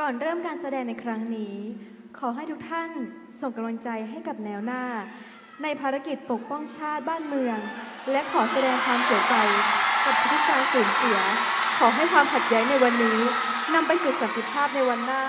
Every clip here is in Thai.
ก่อนเริ่มการแสดงในครั้งนี้ ขอให้ทุกท่านส่งกำลังใจให้กับแนวหน้า ในภารกิจปกป้องชาติบ้านเมือง และขอแสดงความเสียใจกับทุกการสูญเสีย ขอให้ความขัดแย้งในวันนี้นำไปสู่สันติภาพในวันหน้า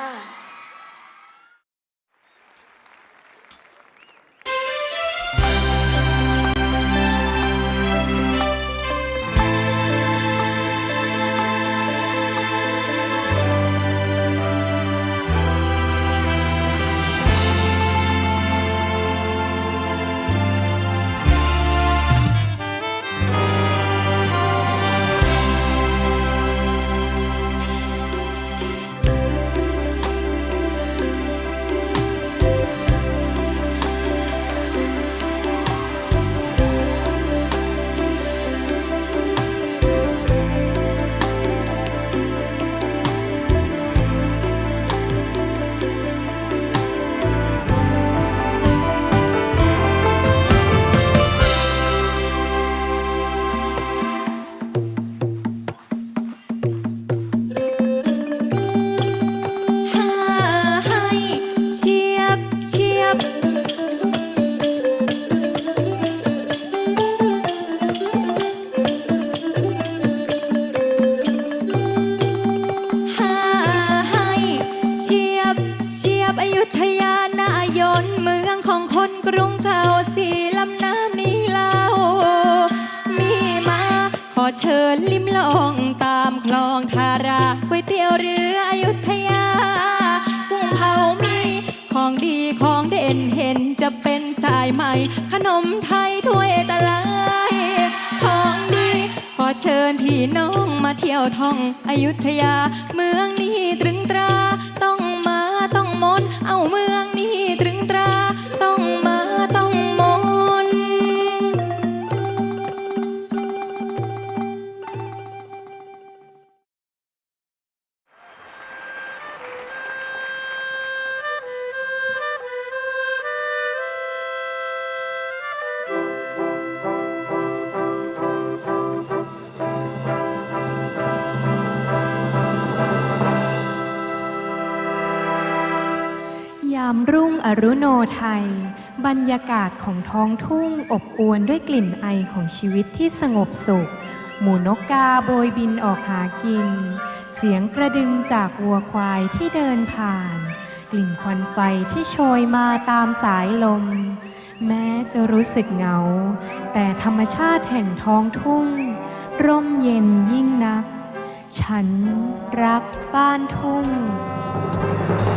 ยบอยุธยานายนเมืองของคนกรุงเก่าสีลำน้ำนี้เล่ามีมาขอเชิญลิ้มลองตามคลองทาราก๋วยเตี๋ยวเรืออยุธยากุ้งเผามีของดีของเด่นเห็นจะเป็นสายใหม่ ขนมไทยถ้วยตะไลของดีขอเชิญพี่น้องมาเที่ยวท่องอยุธยา เมืองนี้ตรึงตรา มนเอาเมืองามรุ่งอรุโนไทย บรรยากาศของท้องทุ่งอบอวลด้วยกลิ่นไอของชีวิตที่สงบสุข หมูนกกาโบยบินออกหากิน เสียงกระดึงจากวัวควายที่เดินผ่าน กลิ่นควันไฟที่โชยมาตามสายลม แม้จะรู้สึกเหงา แต่ธรรมชาติแห่งท้องทุ่ง ร่มเย็นยิ่งนัก ฉันรักบ้านทุ่งวิ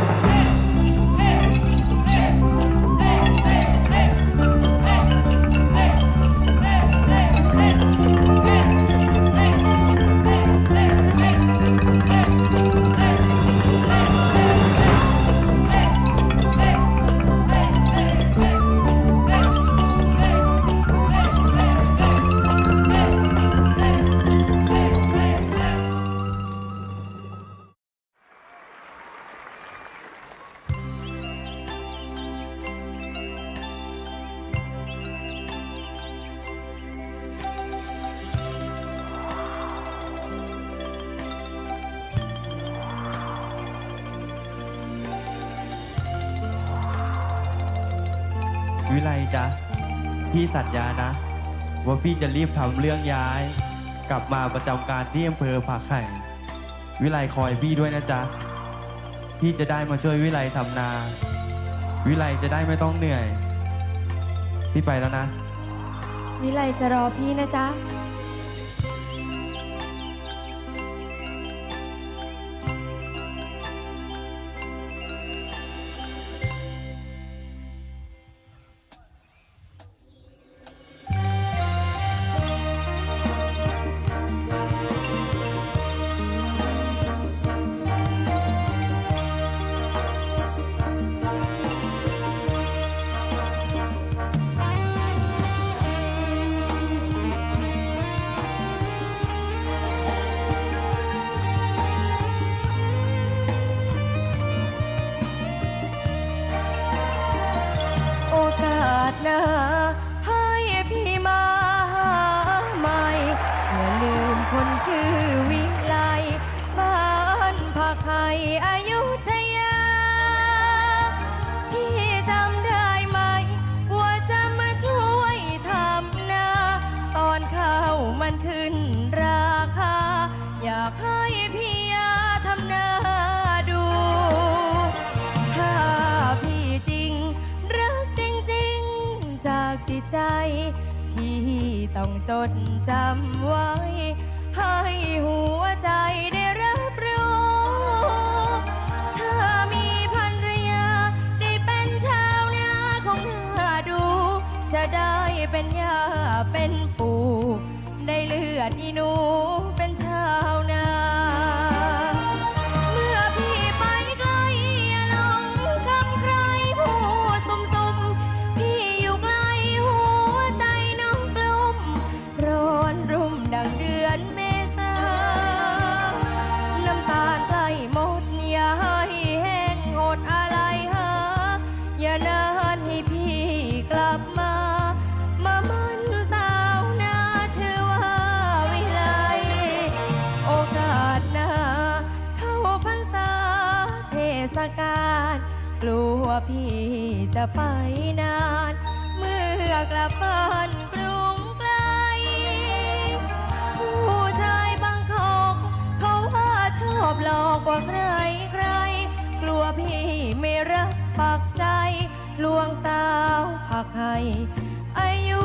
ไลจ๊ะ พี่สัญญานะ ว่าพี่จะรีบทำเรื่องย้าย กลับมาประจำการที่อำเภอผาไข่ วิไลคอยพี่ด้วยนะจ๊ะ พี่จะได้มาช่วยวิไลทำนา วิไลจะได้ไม่ต้องเหนื่อย พี่ไปแล้วนะ วิไลจะรอพี่นะจ๊ะ อกาส ต้องจดจำไว้ ให้หัวใจได้รับรู้ถ้ามีภรรยา ได้เป็นชาวนาของหน่าดู จะได้เป็นยาเป็นปู่ ได้เลือดอีหนูเป็นชาวนา จะไปนาน เมื่อกลับบ้านกรุงไกล ผู้ชายบางคนเขาว่าชอบหลอกกว่าใครใคร กลัวพี่ไม่รักปักใจ ลวงสาวผักให้อายุ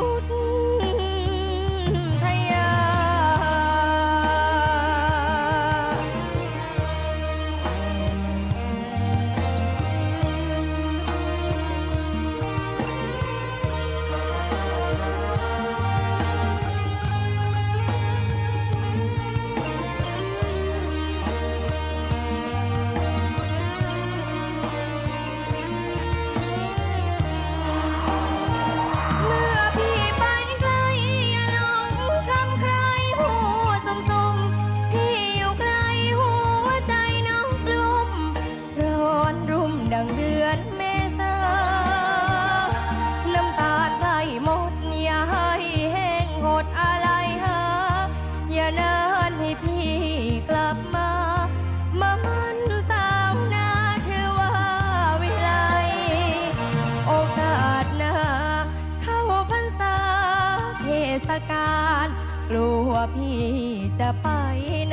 จะไป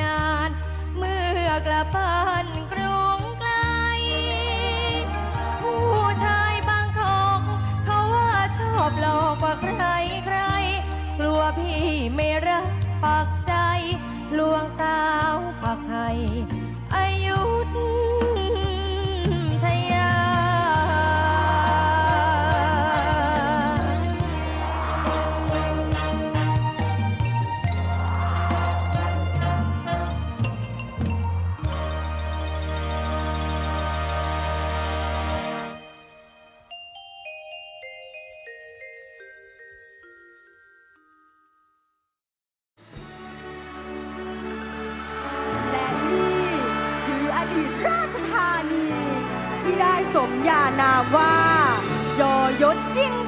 นาน เมื่อกลับบ้านกรุงไกล ผู้ชายบางคนเขาว่าชอบหลอกกว่าใครใคร กลัวพี่ไม่รักปักใจ ลวงสาวผักไห้อายุท ม